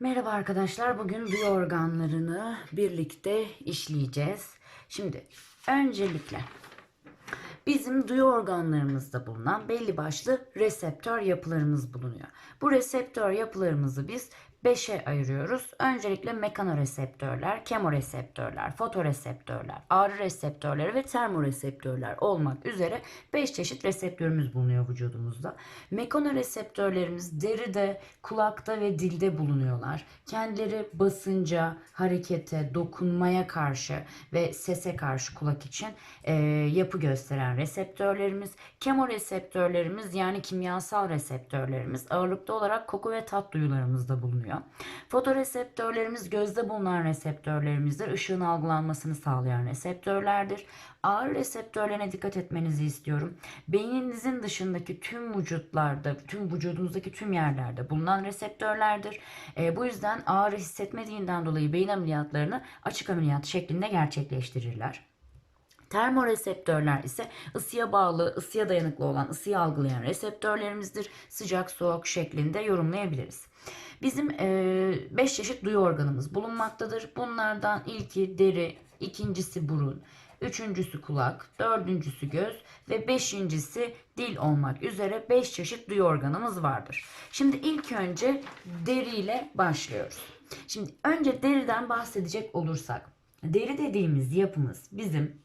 Merhaba arkadaşlar. Bugün duyu organlarını birlikte işleyeceğiz. Şimdi öncelikle bizim duyu organlarımızda bulunan belli başlı reseptör yapılarımız bulunuyor. Bu reseptör yapılarımızı biz 5'e ayırıyoruz. Öncelikle mekanoreseptörler, kemoreseptörler, fotoreseptörler, ağrı reseptörleri ve termoreseptörler olmak üzere 5 çeşit reseptörümüz bulunuyor vücudumuzda. Mekanoreseptörlerimiz deride, kulakta ve dilde bulunuyorlar. Kendileri basınca, harekete, dokunmaya karşı ve sese karşı kulak için e, yapı gösteren reseptörlerimiz. Kemoreseptörlerimiz yani kimyasal reseptörlerimiz ağırlıklı olarak koku ve tat duyularımızda bulunuyor. Fotoreseptörlerimiz gözde bulunan reseptörlerimizdir. Işığın algılanmasını sağlayan reseptörlerdir. Ağrı reseptörlerine dikkat etmenizi istiyorum. Beyninizin dışındaki tüm vücutlarda, tüm vücudunuzdaki tüm yerlerde bulunan reseptörlerdir. E, bu yüzden ağrı hissetmediğinden dolayı beyin ameliyatlarını açık ameliyat şeklinde gerçekleştirirler. Termoreseptörler ise ısıya bağlı, ısıya dayanıklı olan, ısıyı algılayan reseptörlerimizdir. Sıcak, soğuk şeklinde yorumlayabiliriz. Bizim 5 çeşit duyu organımız bulunmaktadır. Bunlardan ilki deri, ikincisi burun, üçüncüsü kulak, dördüncüsü göz ve beşincisi dil olmak üzere 5 çeşit duyu organımız vardır. Şimdi ilk önce deriyle başlıyoruz. Şimdi önce deriden bahsedecek olursak, deri dediğimiz yapımız bizim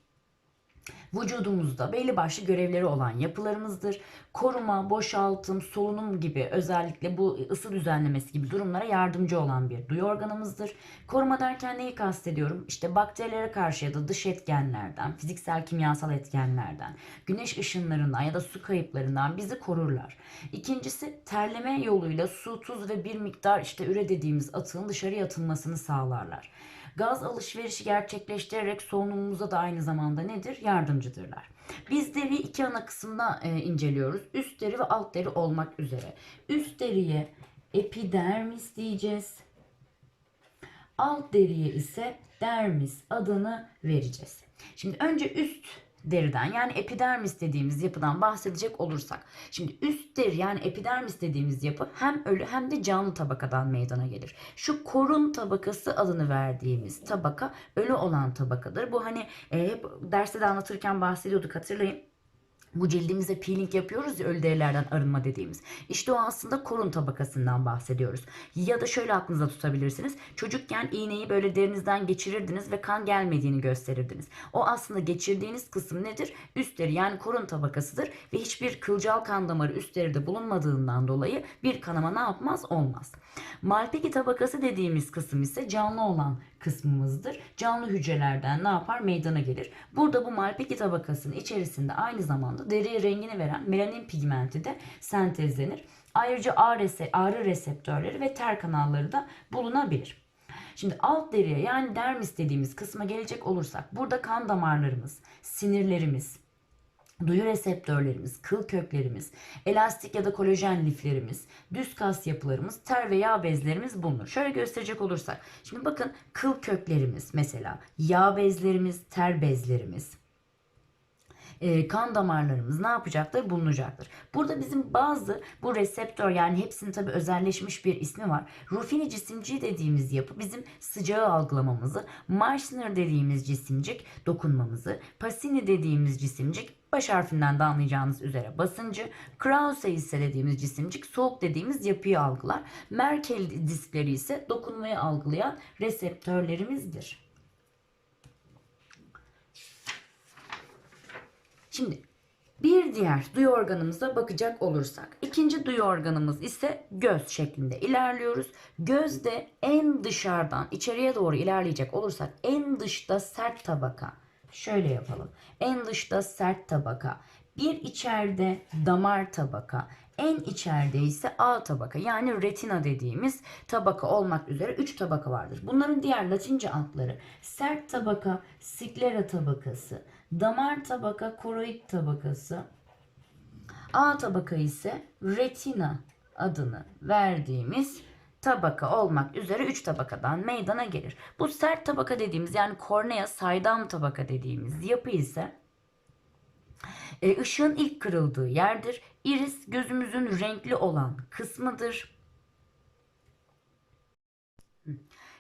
vücudumuzda belli başlı görevleri olan yapılarımızdır. Koruma, boşaltım, solunum gibi özellikle bu ısı düzenlemesi gibi durumlara yardımcı olan bir duyu organımızdır. Koruma derken neyi kastediyorum? İşte bakterilere karşı ya da dış etkenlerden, fiziksel kimyasal etkenlerden, güneş ışınlarından ya da su kayıplarından bizi korurlar. İkincisi terleme yoluyla su, tuz ve bir miktar işte üre dediğimiz atığın dışarıya atılmasını sağlarlar. Gaz alışverişi gerçekleştirerek solunumumuza da aynı zamanda nedir? Yardımcıdırlar. Biz deriyi iki ana kısımda e, inceliyoruz. Üst deri ve alt deri olmak üzere. Üst deriye epidermis diyeceğiz. Alt deriye ise dermis adını vereceğiz. Şimdi önce üst deriden yani epidermis dediğimiz yapıdan bahsedecek olursak. Şimdi üst deri yani epidermis dediğimiz yapı hem ölü hem de canlı tabakadan meydana gelir. Şu korun tabakası adını verdiğimiz tabaka ölü olan tabakadır. Bu hani e, hep derste de anlatırken bahsediyorduk hatırlayın. Bu cildimize peeling yapıyoruz ya ölü arınma dediğimiz. İşte o aslında korun tabakasından bahsediyoruz. Ya da şöyle aklınıza tutabilirsiniz. Çocukken iğneyi böyle derinizden geçirirdiniz ve kan gelmediğini gösterirdiniz. O aslında geçirdiğiniz kısım nedir? Üst deri yani korun tabakasıdır ve hiçbir kılcal kan damarı üst deride bulunmadığından dolayı bir kanama ne yapmaz? Olmaz. Malpighi tabakası dediğimiz kısım ise canlı olan kısmımızdır. Canlı hücrelerden ne yapar? Meydana gelir. Burada bu Malpighi tabakasının içerisinde aynı zamanda deriye rengini veren melanin pigmenti de sentezlenir. Ayrıca ağrı reseptörleri ve ter kanalları da bulunabilir. Şimdi alt deriye yani dermis dediğimiz kısma gelecek olursak burada kan damarlarımız, sinirlerimiz, duyu reseptörlerimiz, kıl köklerimiz, elastik ya da kolajen liflerimiz, düz kas yapılarımız, ter ve yağ bezlerimiz bulunur. Şöyle gösterecek olursak. Şimdi bakın kıl köklerimiz mesela, yağ bezlerimiz, ter bezlerimiz, e, kan damarlarımız ne yapacaktır? Bulunacaktır. Burada bizim bazı bu reseptör yani hepsinin tabi özelleşmiş bir ismi var. Ruffini cisimciği dediğimiz yapı bizim sıcağı algılamamızı, Meissner dediğimiz cisimcik dokunmamızı, Pacini dediğimiz cisimcik baş harfinden de anlayacağınız üzere basıncı, Krause ise dediğimiz cisimcik soğuk dediğimiz yapıyı algılar. Merkel diskleri ise dokunmayı algılayan reseptörlerimizdir. Şimdi bir diğer duyu organımıza bakacak olursak. ikinci duyu organımız ise göz şeklinde ilerliyoruz. Gözde en dışarıdan içeriye doğru ilerleyecek olursak en dışta sert tabaka. Şöyle yapalım. En dışta sert tabaka. Bir içeride damar tabaka. En içeride ise A tabaka yani retina dediğimiz tabaka olmak üzere 3 tabaka vardır. Bunların diğer latince adları sert tabaka, sklera tabakası, damar tabaka, koroid tabakası, A tabaka ise retina adını verdiğimiz tabaka olmak üzere 3 tabakadan meydana gelir. Bu sert tabaka dediğimiz yani kornea saydam tabaka dediğimiz yapı ise e, ışığın ilk kırıldığı yerdir. Iris gözümüzün renkli olan kısmıdır.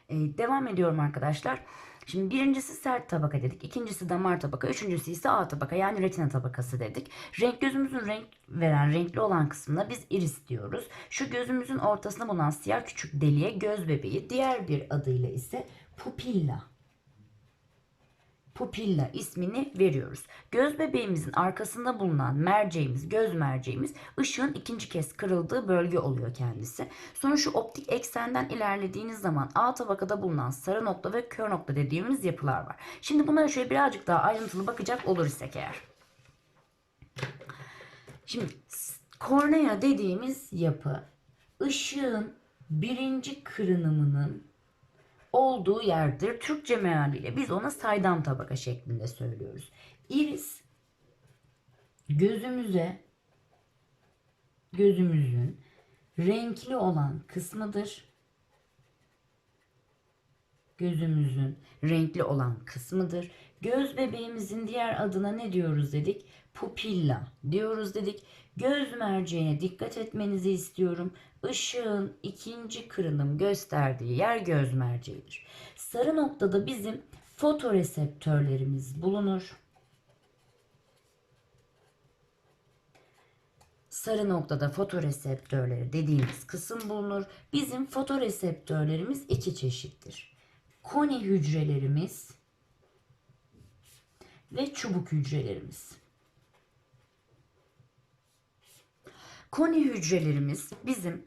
E, devam ediyorum arkadaşlar. Şimdi birincisi sert tabaka dedik. ikincisi damar tabaka. Üçüncüsü ise A tabaka yani retina tabakası dedik. Renk gözümüzün renk veren renkli olan kısmına biz iris diyoruz. Şu gözümüzün ortasında bulunan siyah küçük deliğe göz bebeği. Diğer bir adıyla ise pupilla pupilla ismini veriyoruz. Göz bebeğimizin arkasında bulunan merceğimiz, göz merceğimiz ışığın ikinci kez kırıldığı bölge oluyor kendisi. Sonra şu optik eksenden ilerlediğiniz zaman A tabakada bulunan sarı nokta ve kör nokta dediğimiz yapılar var. Şimdi bunlara şöyle birazcık daha ayrıntılı bakacak olur isek eğer. Şimdi kornea dediğimiz yapı ışığın birinci kırınımının olduğu yerdir. Türkçe mealiyle biz ona saydam tabaka şeklinde söylüyoruz. Iris gözümüze gözümüzün renkli olan kısmıdır. Gözümüzün renkli olan kısmıdır. Göz bebeğimizin diğer adına ne diyoruz dedik? Pupilla diyoruz dedik. Göz merceğine dikkat etmenizi istiyorum. Işığın ikinci kırınım gösterdiği yer göz merceğidir. Sarı noktada bizim fotoreseptörlerimiz bulunur. Sarı noktada fotoreseptörleri dediğimiz kısım bulunur. Bizim fotoreseptörlerimiz iki çeşittir. Koni hücrelerimiz ve çubuk hücrelerimiz. Koni hücrelerimiz bizim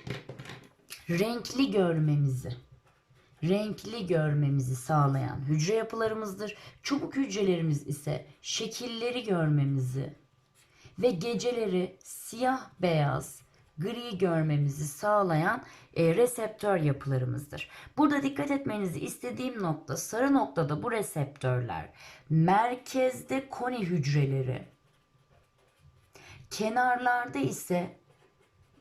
renkli görmemizi, renkli görmemizi sağlayan hücre yapılarımızdır. Çubuk hücrelerimiz ise şekilleri görmemizi ve geceleri siyah beyaz, gri görmemizi sağlayan e, reseptör yapılarımızdır. Burada dikkat etmenizi istediğim nokta sarı noktada bu reseptörler merkezde koni hücreleri, kenarlarda ise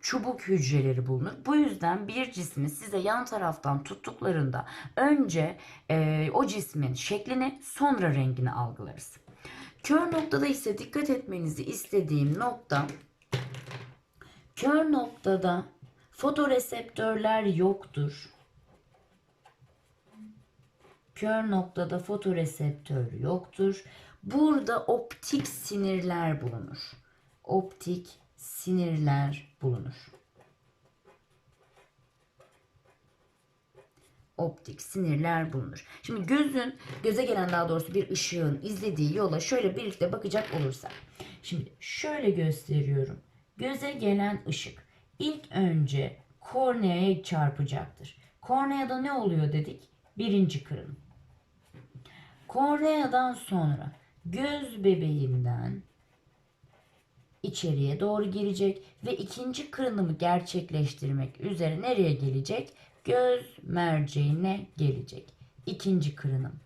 çubuk hücreleri bulunur. Bu yüzden bir cismi size yan taraftan tuttuklarında önce e, o cismin şeklini sonra rengini algılarız. Kör noktada ise dikkat etmenizi istediğim nokta kör noktada fotoreseptörler yoktur. Kör noktada fotoreseptör yoktur. Burada optik sinirler bulunur. Optik sinirler bulunur. Optik sinirler bulunur. Şimdi gözün, göze gelen daha doğrusu bir ışığın izlediği yola şöyle birlikte bakacak olursak. Şimdi şöyle gösteriyorum. Göze gelen ışık ilk önce korneaya çarpacaktır. Korneada ne oluyor dedik? Birinci kırılım. Korneadan sonra göz bebeğinden içeriye doğru girecek ve ikinci kırınımı gerçekleştirmek üzere nereye gelecek? Göz merceğine gelecek. İkinci kırınım.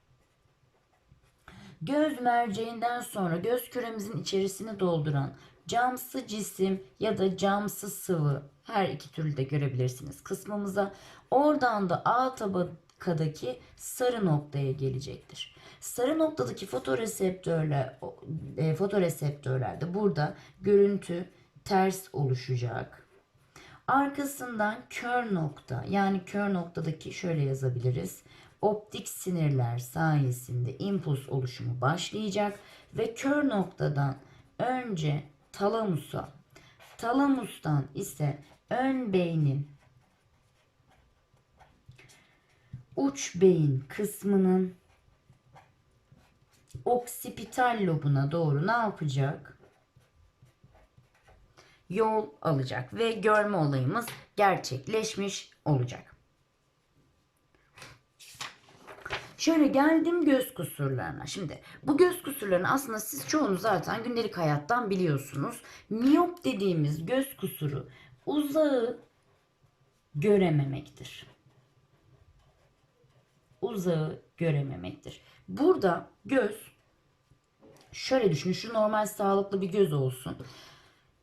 Göz merceğinden sonra göz küremizin içerisini dolduran camsı cisim ya da camsı sıvı her iki türlü de görebilirsiniz kısmımıza. Oradan da A tabakadaki sarı noktaya gelecektir. Sarı noktadaki fotoreseptörler e, fotoreseptörlerde burada görüntü ters oluşacak. Arkasından kör nokta yani kör noktadaki şöyle yazabiliriz. Optik sinirler sayesinde impuls oluşumu başlayacak ve kör noktadan önce talamusa, talamustan ise ön beynin uç beyin kısmının oksipital lobuna doğru ne yapacak? Yol alacak ve görme olayımız gerçekleşmiş olacak. Şöyle geldim göz kusurlarına. Şimdi bu göz kusurlarını aslında siz çoğunuz zaten gündelik hayattan biliyorsunuz. Miyop dediğimiz göz kusuru uzağı görememektir. Uzağı görememektir. Burada göz şöyle düşünün şu normal sağlıklı bir göz olsun.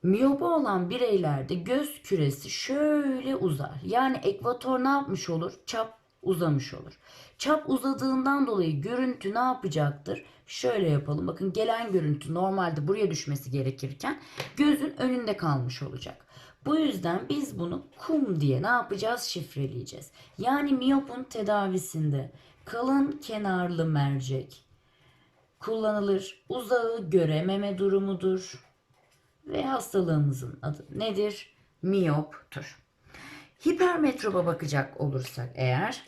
Miyopu olan bireylerde göz küresi şöyle uzar. Yani ekvator ne yapmış olur? Çap uzamış olur. Çap uzadığından dolayı görüntü ne yapacaktır? Şöyle yapalım. Bakın gelen görüntü normalde buraya düşmesi gerekirken gözün önünde kalmış olacak. Bu yüzden biz bunu kum diye ne yapacağız? Şifreleyeceğiz. Yani miyopun tedavisinde kalın kenarlı mercek kullanılır. Uzağı görememe durumudur. Ve hastalığımızın adı nedir? Miyoptur. Hipermetroba bakacak olursak eğer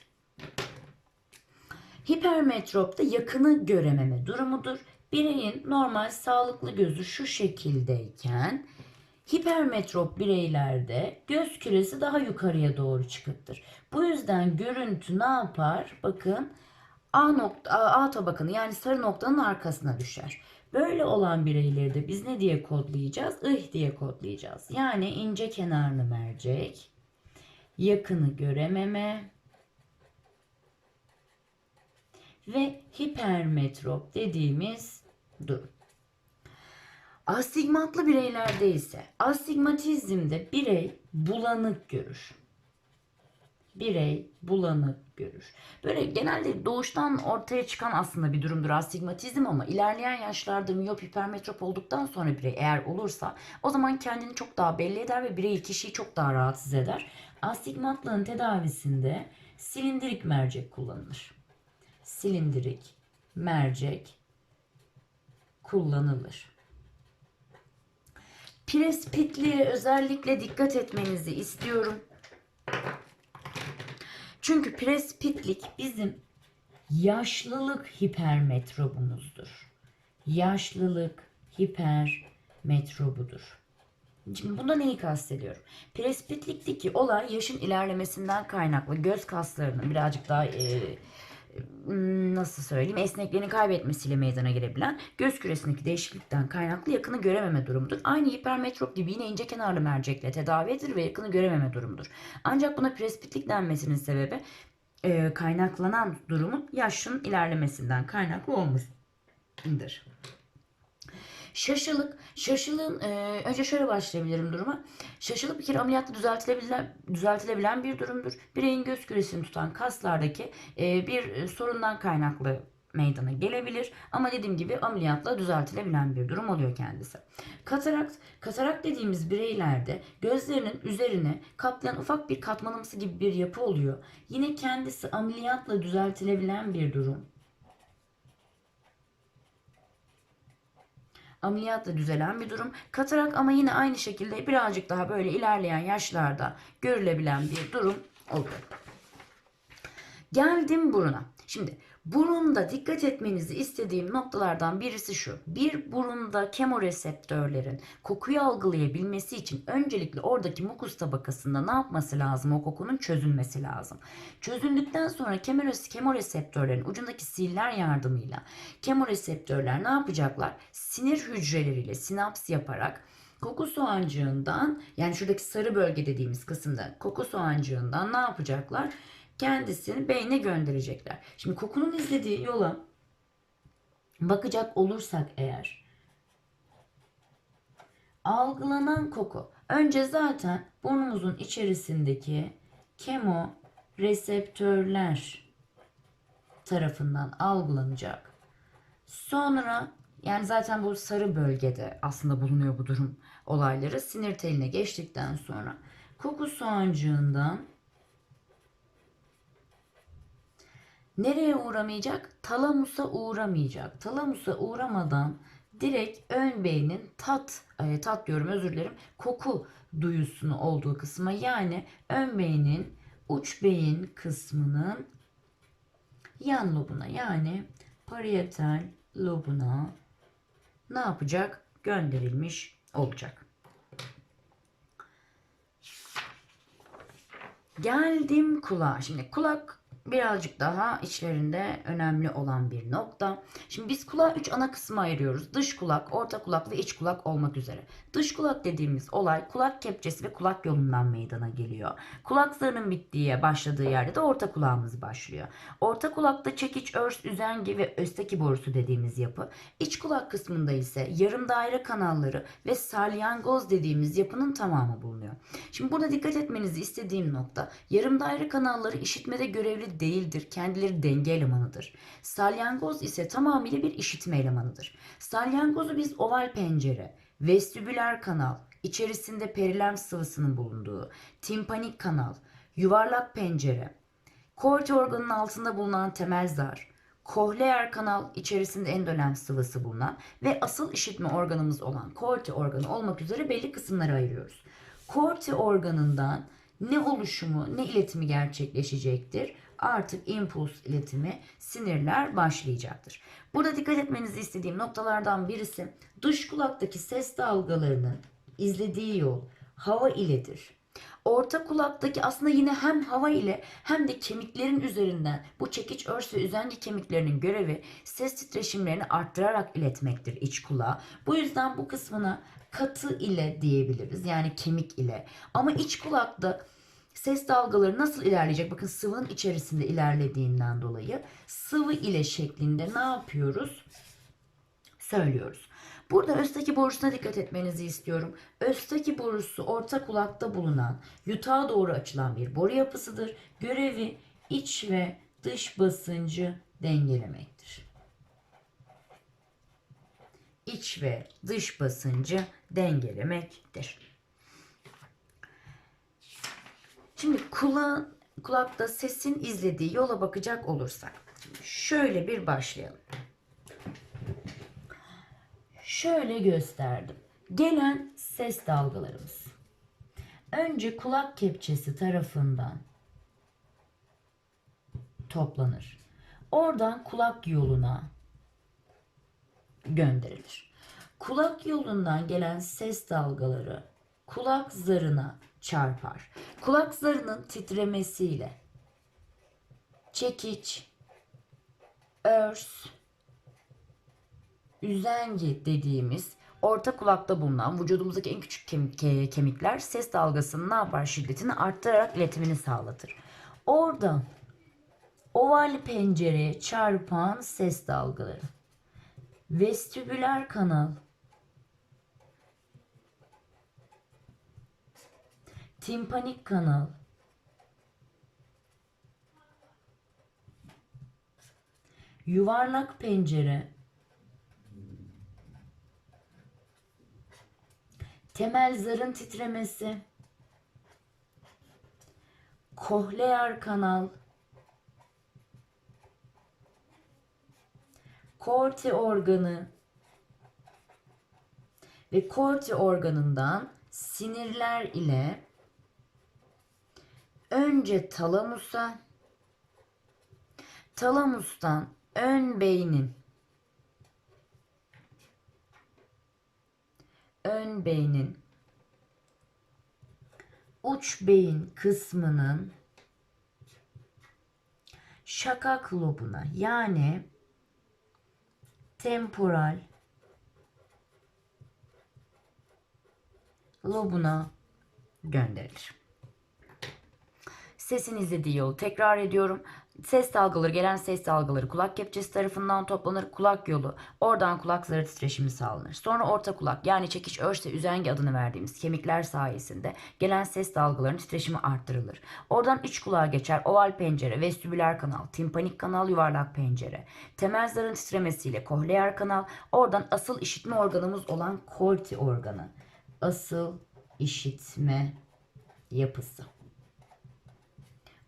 hipermetropta yakını görememe durumudur. Bireyin normal sağlıklı gözü şu şekildeyken hipermetrop bireylerde göz küresi daha yukarıya doğru çıkıktır. Bu yüzden görüntü ne yapar? Bakın A nokta A, tabakanı yani sarı noktanın arkasına düşer. Böyle olan bireyleri de biz ne diye kodlayacağız? Ih diye kodlayacağız. Yani ince kenarlı mercek, yakını görememe ve hipermetrop dediğimiz durum. Astigmatlı bireylerde ise astigmatizmde birey bulanık görür. Birey bulanık görür. Böyle genelde doğuştan ortaya çıkan aslında bir durumdur astigmatizm ama ilerleyen yaşlarda miyop hipermetrop olduktan sonra birey eğer olursa o zaman kendini çok daha belli eder ve birey kişiyi çok daha rahatsız eder. Astigmatlığın tedavisinde silindirik mercek kullanılır. Silindirik mercek kullanılır. Prespitliğe özellikle dikkat etmenizi istiyorum. Çünkü prespitlik bizim yaşlılık hipermetrobumuzdur. Yaşlılık hipermetrobudur. Şimdi bunda neyi kastediyorum? Prespitlikteki olay yaşın ilerlemesinden kaynaklı göz kaslarının birazcık daha e, nasıl söyleyeyim esnekliğini kaybetmesiyle meydana gelebilen göz küresindeki değişiklikten kaynaklı yakını görememe durumudur. Aynı hipermetrop gibi yine ince kenarlı mercekle tedavi edilir ve yakını görememe durumudur. Ancak buna presbitlik denmesinin sebebi e, kaynaklanan durumun yaşın ilerlemesinden kaynaklı olmasıdır. Şaşılık. Şaşılığın e, önce şöyle başlayabilirim duruma. Şaşılık bir kere ameliyatla düzeltilebilen, düzeltilebilen bir durumdur. Bireyin göz küresini tutan kaslardaki e, bir e, sorundan kaynaklı meydana gelebilir. Ama dediğim gibi ameliyatla düzeltilebilen bir durum oluyor kendisi. Katarakt, katarakt dediğimiz bireylerde gözlerinin üzerine kaplayan ufak bir katmanımsı gibi bir yapı oluyor. Yine kendisi ameliyatla düzeltilebilen bir durum. Ameliyatla düzelen bir durum. Katarak ama yine aynı şekilde birazcık daha böyle ilerleyen yaşlarda görülebilen bir durum oluyor. Geldim buruna. Şimdi burunda dikkat etmenizi istediğim noktalardan birisi şu. Bir burunda kemoreseptörlerin kokuyu algılayabilmesi için öncelikle oradaki mukus tabakasında ne yapması lazım? O kokunun çözülmesi lazım. Çözüldükten sonra kemores, kemoreseptörlerin ucundaki siller yardımıyla kemoreseptörler ne yapacaklar? Sinir hücreleriyle sinaps yaparak koku soğancığından yani şuradaki sarı bölge dediğimiz kısımda koku soğancığından ne yapacaklar? Kendisini beyne gönderecekler. Şimdi kokunun izlediği yola bakacak olursak eğer algılanan koku önce zaten burnumuzun içerisindeki kemo reseptörler tarafından algılanacak. Sonra yani zaten bu sarı bölgede aslında bulunuyor bu durum olayları. Sinir teline geçtikten sonra koku soğancığından Nereye uğramayacak? Talamusa uğramayacak. Talamusa uğramadan direkt ön beynin tat, e, tat diyorum özür dilerim, koku duyusunu olduğu kısma yani ön beynin uç beyin kısmının yan lobuna yani parietal lobuna ne yapacak? Gönderilmiş olacak. Geldim kulağa. Şimdi kulak birazcık daha içlerinde önemli olan bir nokta. Şimdi biz kulağı üç ana kısma ayırıyoruz. Dış kulak, orta kulak ve iç kulak olmak üzere. Dış kulak dediğimiz olay kulak kepçesi ve kulak yolundan meydana geliyor. Kulak zarının bittiği, başladığı yerde de orta kulağımız başlıyor. Orta kulakta çekiç, örs, üzengi ve östaki borusu dediğimiz yapı. İç kulak kısmında ise yarım daire kanalları ve salyangoz dediğimiz yapının tamamı bulunuyor. Şimdi burada dikkat etmenizi istediğim nokta yarım daire kanalları işitmede görevli değildir. Kendileri denge elemanıdır. Salyangoz ise tamamıyla bir işitme elemanıdır. Salyangozu biz oval pencere, vestibüler kanal, içerisinde perilem sıvısının bulunduğu, timpanik kanal, yuvarlak pencere, korte organının altında bulunan temel zar, kohleer kanal içerisinde endolem sıvısı bulunan ve asıl işitme organımız olan korte organı olmak üzere belli kısımlara ayırıyoruz. Korte organından ne oluşumu ne iletimi gerçekleşecektir? Artık impuls iletimi sinirler başlayacaktır. Burada dikkat etmenizi istediğim noktalardan birisi dış kulaktaki ses dalgalarının izlediği yol hava iledir. Orta kulaktaki aslında yine hem hava ile hem de kemiklerin üzerinden bu çekiç örs ve üzengi kemiklerinin görevi ses titreşimlerini arttırarak iletmektir iç kulağa. Bu yüzden bu kısmına katı ile diyebiliriz. Yani kemik ile. Ama iç kulakta ses dalgaları nasıl ilerleyecek? Bakın sıvının içerisinde ilerlediğinden dolayı sıvı ile şeklinde ne yapıyoruz? Söylüyoruz. Burada östaki borusuna dikkat etmenizi istiyorum. Östaki borusu orta kulakta bulunan yutağa doğru açılan bir boru yapısıdır. Görevi iç ve dış basıncı dengelemektir. İç ve dış basıncı dengelemektir. Şimdi kula, kulakta sesin izlediği yola bakacak olursak. Şöyle bir başlayalım. Şöyle gösterdim. Gelen ses dalgalarımız. Önce kulak kepçesi tarafından toplanır. Oradan kulak yoluna gönderilir. Kulak yolundan gelen ses dalgaları kulak zarına çarpar. Kulak titremesiyle çekiç, örs, üzengi dediğimiz orta kulakta bulunan vücudumuzdaki en küçük kemik, ke- kemikler ses dalgasının ne yapar? Şiddetini arttırarak iletimini sağlatır. Oradan oval pencereye çarpan ses dalgaları. Vestibüler kanal timpanik kanal. Yuvarlak pencere. Temel zarın titremesi. Kohlear kanal. Korte organı. Ve korte organından sinirler ile önce talamusa talamustan ön beynin ön beynin uç beyin kısmının şakak lobuna yani temporal lobuna gönderilir. Sesin izlediği yolu tekrar ediyorum. Ses dalgaları, gelen ses dalgaları kulak kepçesi tarafından toplanır. Kulak yolu, oradan kulak zarı titreşimi sağlanır. Sonra orta kulak yani çekiç örse üzengi adını verdiğimiz kemikler sayesinde gelen ses dalgalarının titreşimi arttırılır. Oradan iç kulağa geçer. Oval pencere, vestibüler kanal, timpanik kanal, yuvarlak pencere. Temel zarın titremesiyle kohlear kanal. Oradan asıl işitme organımız olan korti organı. Asıl işitme yapısı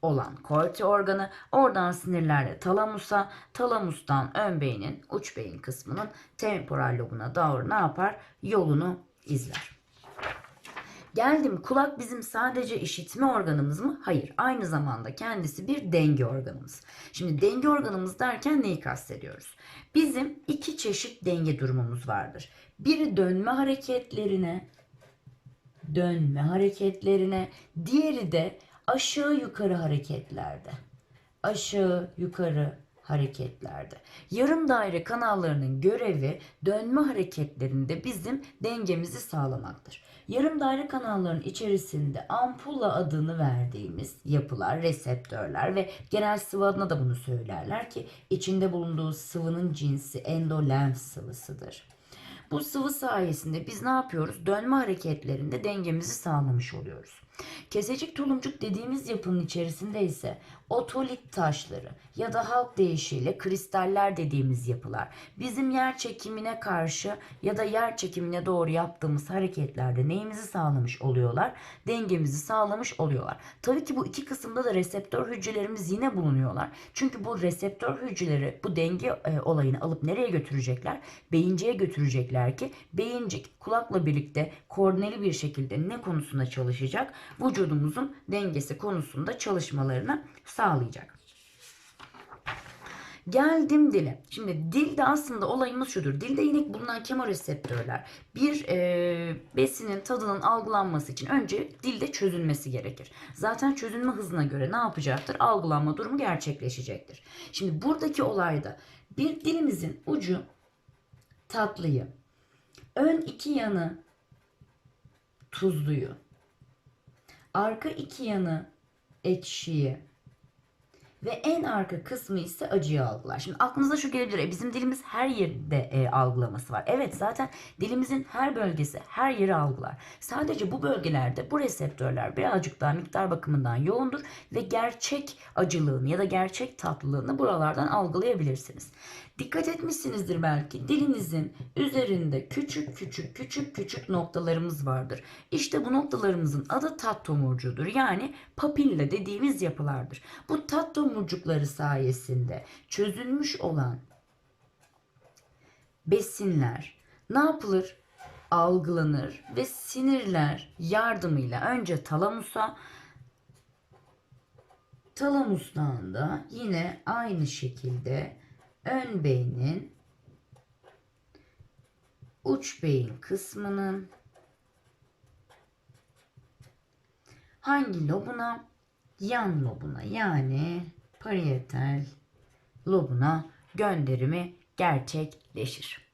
olan korti organı oradan sinirlerle talamusa, talamustan ön beynin, uç beyin kısmının temporal lobuna doğru ne yapar? Yolunu izler. Geldim kulak bizim sadece işitme organımız mı? Hayır. Aynı zamanda kendisi bir denge organımız. Şimdi denge organımız derken neyi kastediyoruz? Bizim iki çeşit denge durumumuz vardır. Biri dönme hareketlerine, dönme hareketlerine, diğeri de aşağı yukarı hareketlerde. aşağı yukarı hareketlerde. Yarım daire kanallarının görevi dönme hareketlerinde bizim dengemizi sağlamaktır. Yarım daire kanalların içerisinde ampulla adını verdiğimiz yapılar, reseptörler ve genel sıvı adına da bunu söylerler ki içinde bulunduğu sıvının cinsi endolenf sıvısıdır. Bu sıvı sayesinde biz ne yapıyoruz? Dönme hareketlerinde dengemizi sağlamış oluyoruz. Kesecik tulumcuk dediğimiz yapının içerisinde ise otolit taşları ya da halk deyişiyle kristaller dediğimiz yapılar bizim yer çekimine karşı ya da yer çekimine doğru yaptığımız hareketlerde neyimizi sağlamış oluyorlar? Dengemizi sağlamış oluyorlar. Tabii ki bu iki kısımda da reseptör hücrelerimiz yine bulunuyorlar. Çünkü bu reseptör hücreleri bu denge e, olayını alıp nereye götürecekler? Beyinciğe götürecekler ki beyincik kulakla birlikte koordineli bir şekilde ne konusunda çalışacak? Vücudumuzun dengesi konusunda çalışmalarını sağlayacak. Geldim dile. Şimdi dilde aslında olayımız şudur. Dilde yine bulunan kemoreseptörler bir e, besinin tadının algılanması için önce dilde çözülmesi gerekir. Zaten çözülme hızına göre ne yapacaktır? Algılanma durumu gerçekleşecektir. Şimdi buradaki olayda bir dilimizin ucu tatlıyı, ön iki yanı tuzluyu, arka iki yanı ekşiyi ve en arka kısmı ise acıyı algılar. Şimdi aklınıza şu gelebilir. E, bizim dilimiz her yerde e, algılaması var. Evet zaten dilimizin her bölgesi her yeri algılar. Sadece bu bölgelerde bu reseptörler birazcık daha miktar bakımından yoğundur ve gerçek acılığını ya da gerçek tatlılığını buralardan algılayabilirsiniz. Dikkat etmişsinizdir belki dilinizin üzerinde küçük küçük küçük küçük noktalarımız vardır. İşte bu noktalarımızın adı tat tomurcuğudur. Yani papilla dediğimiz yapılardır. Bu tat tomurcukları sayesinde çözülmüş olan besinler ne yapılır? Algılanır ve sinirler yardımıyla önce talamusa talamustan da yine aynı şekilde ön beynin uç beyin kısmının hangi lobuna? Yan lobuna yani parietal lobuna gönderimi gerçekleşir.